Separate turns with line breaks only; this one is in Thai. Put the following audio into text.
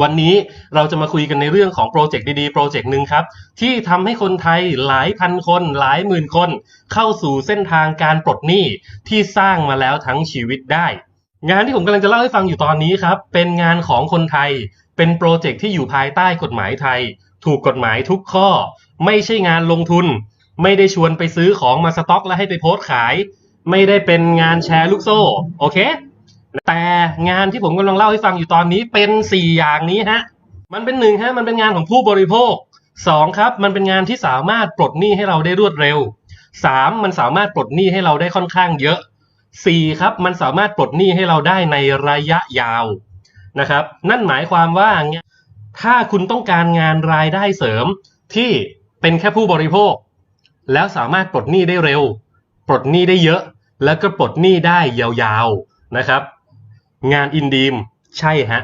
วันนี้เราจะมาคุยกันในเรื่องของโปรเจกต์ดีๆ โปรเจกต์หนึ่งครับ ที่ทำให้คนไทยหลายพันคน หลายหมื่นคน เข้าสู่เส้นทางการปลดหนี้ที่สร้างมาแล้วทั้งชีวิตได้ งานที่ผมกำลังจะเล่าให้ฟังอยู่ตอนนี้ครับ เป็นงานของคนไทย เป็นโปรเจกต์ที่อยู่ภายใต้กฎหมายไทย ถูกกฎหมายทุกข้อ ไม่ใช่งานลงทุน ไม่ได้ชวนไปซื้อของมาสต็อก แล้วให้ไปโพสต์ขาย ไม่ได้เป็นงานแชร์ลูกโซ่โอเค แต่งานที่ผมกำลังเล่าให้ฟังอยู่ตอนนี้เป็นสี่อย่างนี้ฮะ มันเป็นหนึ่งฮะ มันเป็นงานของผู้บริโภคสองครับ มันเป็นงานที่สามารถปลดหนี้ให้เราได้รวดเร็วสามมันสามารถปลดหนี้ให้เราได้ค่อนข้างเยอะสี่ครับ มันสามารถปลดหนี้ให้เราได้ในระยะยาวนะครับ นั่นหมายความว่า ถ้าคุณต้องการงานรายได้เสริมที่เป็นแค่ผู้บริโภค แล้วสามารถปลดหนี้ได้เร็ว ปลดหนี้ได้เยอะ แล้วก็ปลดหนี้ได้ยาวๆนะครับ งานอินดีม ใช่ฮะ